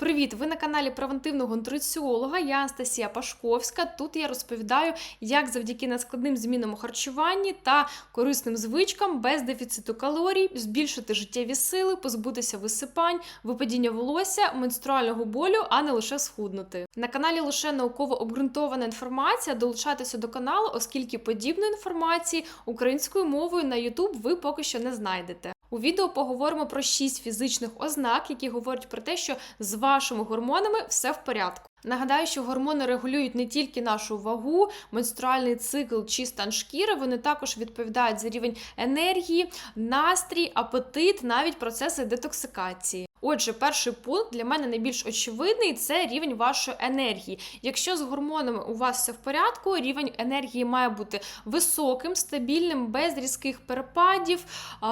Привіт! Ви на каналі превентивного нутриціолога. Я Анастасія Пашковська. Тут я розповідаю, як завдяки нескладним змінам у харчуванні та корисним звичкам без дефіциту калорій збільшити життєві сили, позбутися висипань, випадіння волосся, менструального болю, а не лише схуднути. На каналі лише науково обґрунтована інформація. Долучайтеся до каналу, оскільки подібної інформації українською мовою на YouTube ви поки що не знайдете. У відео поговоримо про 6 фізичних ознак, які говорять про те, що з вашими гормонами все в порядку. Нагадаю, що гормони регулюють не тільки нашу вагу, менструальний цикл чи стан шкіри, вони також відповідають за рівень енергії, настрій, апетит, навіть процеси детоксикації. Отже, перший пункт для мене найбільш очевидний це рівень вашої енергії. Якщо з гормонами у вас все в порядку, рівень енергії має бути високим, стабільним, без різких перепадів,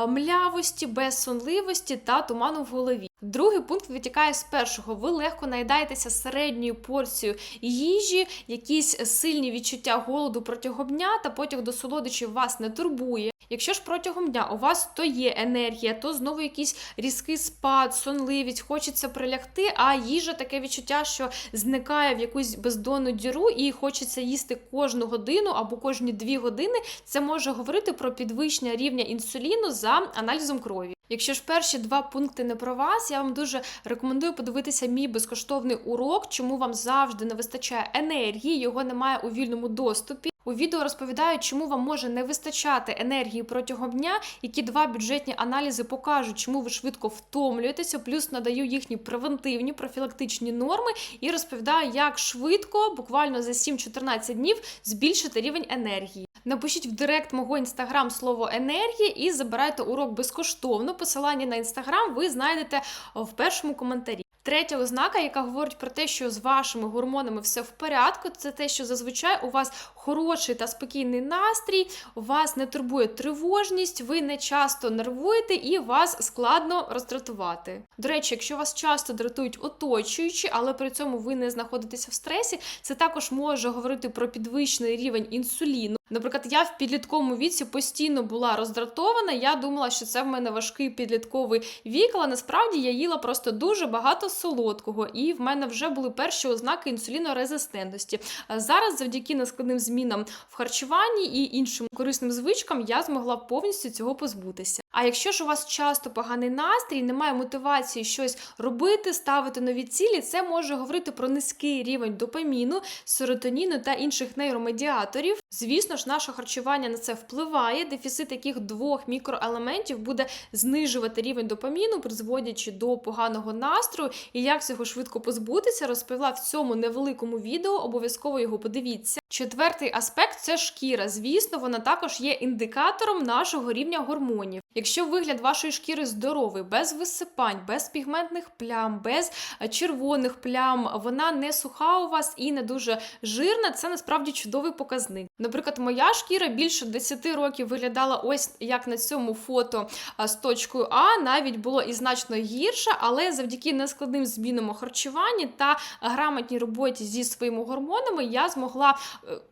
млявості, без сонливості та туману в голові. Другий пункт витікає з першого. Ви легко наїдаєтеся середньою порцією їжі, якісь сильні відчуття голоду протягом дня та потяг до солодощів вас не турбує. Якщо ж протягом дня у вас то є енергія, то знову якийсь різкий спад, сонливість, хочеться прилягти, а їжа таке відчуття, що зникає в якусь бездонну діру і хочеться їсти кожну годину або кожні дві години, це може говорити про підвищення рівня інсуліну за аналізом крові. Якщо ж перші два пункти не про вас, я вам дуже рекомендую подивитися мій безкоштовний урок, чому вам завжди не вистачає енергії, його немає у вільному доступі. У відео розповідаю, чому вам може не вистачати енергії протягом дня, які два бюджетні аналізи покажуть, чому ви швидко втомлюєтеся, плюс надаю їхні превентивні профілактичні норми і розповідаю, як швидко, буквально за 7-14 днів, збільшити рівень енергії. Напишіть в директ мого інстаграм слово енергія і забирайте урок безкоштовно. Посилання на інстаграм ви знайдете в першому коментарі. Третя ознака, яка говорить про те, що з вашими гормонами все в порядку, це те, що зазвичай у вас хороший та спокійний настрій, у вас не турбує тривожність, ви не часто нервуєте і вас складно роздратувати. До речі, якщо вас часто дратують оточуючі, але при цьому ви не знаходитеся в стресі, це також може говорити про підвищений рівень інсуліну. Наприклад, я в підлітковому віці постійно була роздратована. Я думала, що це в мене важкий підлітковий вік, але насправді я їла просто дуже багато солодкого, і в мене вже були перші ознаки інсулінорезистентності. Зараз, завдяки нескладним змінам в харчуванні і іншим корисним звичкам, я змогла повністю цього позбутися. А якщо ж у вас часто поганий настрій, немає мотивації щось робити, ставити нові цілі, це може говорити про низький рівень допаміну, серотоніну та інших нейромедіаторів. Звісно ж, наше харчування на це впливає. Дефіцит яких двох мікроелементів буде знижувати рівень допаміну, призводячи до поганого настрою. І як цього швидко позбутися, розповіла в цьому невеликому відео. Обов'язково його подивіться. Четвертий аспект це шкіра. Звісно, вона також є індикатором нашого рівня гормонів. Якщо вигляд вашої шкіри здоровий, без висипань, без пігментних плям, без червоних плям, вона не суха у вас і не дуже жирна, це насправді чудовий показник. Наприклад, моя шкіра більше 10 років виглядала ось як на цьому фото з точкою А, навіть було і значно гірше, але завдяки нескладним змінам у харчуванні та грамотній роботі зі своїми гормонами я змогла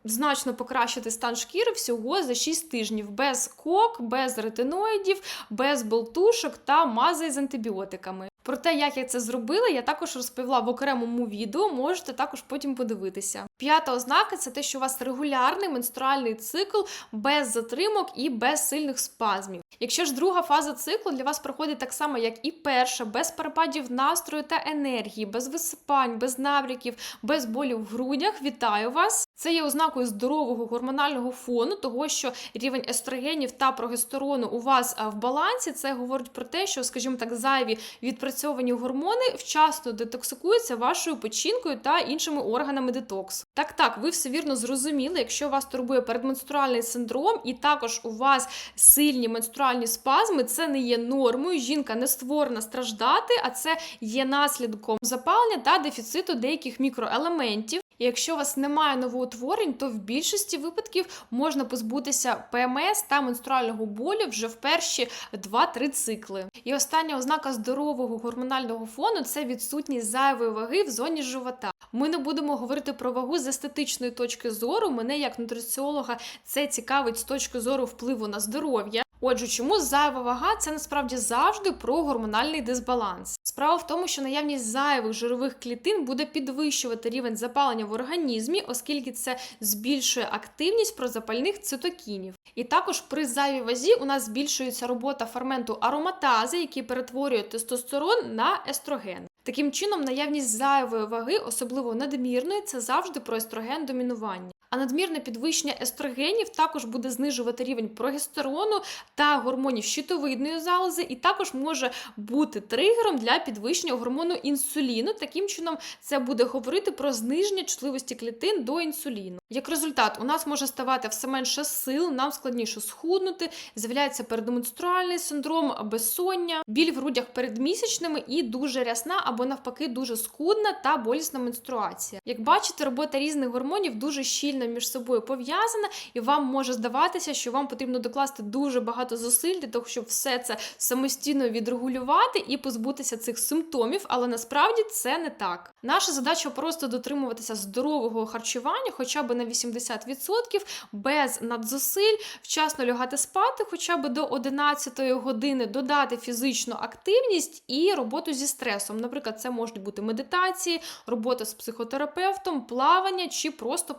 значно покращити стан шкіри всього за 6 тижнів без кок, без ретиноїдів, без болтушок та мази з антибіотиками. Про те, як я це зробила, я також розповіла в окремому відео, можете також потім подивитися. П'ята ознака це те, що у вас регулярний менструальний цикл без затримок і без сильних спазмів. Якщо ж друга фаза циклу для вас проходить так само, як і перша, без перепадів настрою та енергії, без висипань, без набряків, без болів в грудях, вітаю вас! Це є ознакою здорового гормонального фону, того що рівень естрогенів та прогестерону у вас в балансі. Це говорить про те, що, скажімо так, зайві відпрацьовані гормони вчасно детоксикуються вашою печінкою та іншими органами детоксу. Так, так, ви все вірно зрозуміли. Якщо вас турбує передменструальний синдром, і також у вас сильні менструальні спазми, це не є нормою. Жінка не створена страждати, а це є наслідком запалення та дефіциту деяких мікроелементів. І якщо у вас немає новоутворень, то в більшості випадків можна позбутися ПМС та менструального болю вже в перші 2-3 цикли. І остання ознака здорового гормонального фону це відсутність зайвої ваги в зоні живота. Ми не будемо говорити про вагу з естетичної точки зору. Мене як нутриціолога це цікавить з точки зору впливу на здоров'я. Отже, чому зайва вага це насправді завжди про гормональний дисбаланс. Справа в тому, що наявність зайвих жирових клітин буде підвищувати рівень запалення в організмі, оскільки це збільшує активність прозапальних цитокінів. І також при зайвій вазі у нас збільшується робота ферменту ароматази, який перетворює тестостерон на естроген. Таким чином, наявність зайвої ваги, особливо надмірної, це завжди про естроген домінування. А надмірне підвищення естрогенів також буде знижувати рівень прогестерону та гормонів щитовидної залози, і також може бути тригером для підвищення гормону інсуліну. Таким чином, це буде говорити про зниження чутливості клітин до інсуліну. Як результат, у нас може ставати все менше сил, нам складніше схуднути, з'являється передменструальний синдром, безсоння, біль в грудях перед місячними і дуже рясна або навпаки дуже скудна та болісна менструація. Як бачите, робота різних гормонів дуже щільно між собою пов'язана, і вам може здаватися, що вам потрібно докласти дуже багато зусиль для того, щоб все це самостійно відрегулювати і позбутися цих симптомів, але насправді це не так. Наша задача просто дотримуватися здорового харчування, хоча б на 80%, без надзусиль, вчасно лягати спати, хоча б до 11 години додати фізичну активність і роботу зі стресом. Наприклад, це можуть бути медитації, робота з психотерапевтом, плавання чи просто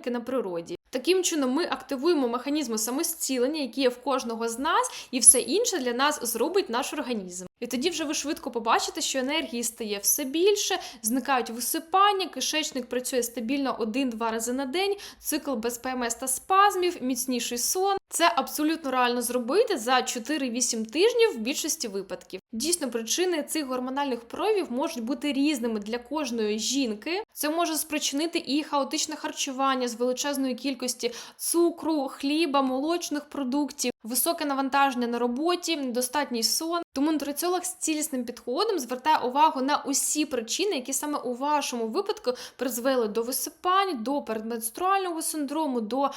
прогулянки на природі. Таким чином, ми активуємо механізми самостілення, які є в кожного з нас, і все інше для нас зробить наш організм. І тоді вже ви швидко побачите, що енергії стає все більше, зникають висипання, кишечник працює стабільно один-два рази на день, цикл без ПМС та спазмів, міцніший сон. Це абсолютно реально зробити за 4-8 тижнів в більшості випадків. Дійсно, причини цих гормональних проявів можуть бути різними для кожної жінки. Це може спричинити і хаотичне харчування з величезної кількості цукру, хліба, молочних продуктів, високе навантаження на роботі, недостатній сон. Тому нутриціолог з цілісним підходом звертає увагу на усі причини, які саме у вашому випадку призвели до висипань, до передменструального синдрому, до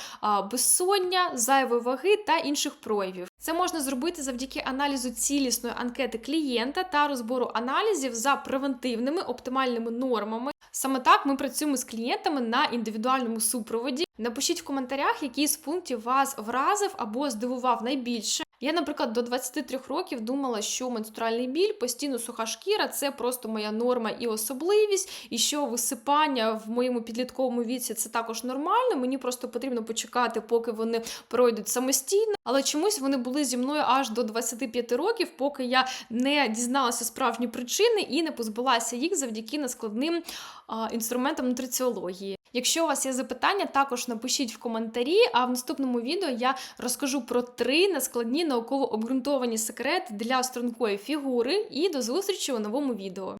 безсоння, зайвої ваги та інших проявів. Це можна зробити завдяки аналізу цілісної анкети клієнта та розбору аналізів за превентивними оптимальними нормами. Саме так ми працюємо з клієнтами на індивідуальному супроводі. Напишіть в коментарях, який з пунктів вас вразив або здивував найбільше. Я, наприклад, до 23 років думала, що менструальний біль, постійно суха шкіра це просто моя норма і особливість, і що висипання в моєму підлітковому віці це також нормально. Мені просто потрібно почекати, поки вони пройдуть самостійно. Але чомусь вони були зі мною аж до 25 років, поки я не дізналася справжні причини і не позбулася їх завдяки нескладним інструментам нутриціології. Якщо у вас є запитання, також напишіть в коментарі. А в наступному відео я розкажу про три нескладні науково обґрунтовані секрети для стрункої фігури. І до зустрічі у новому відео.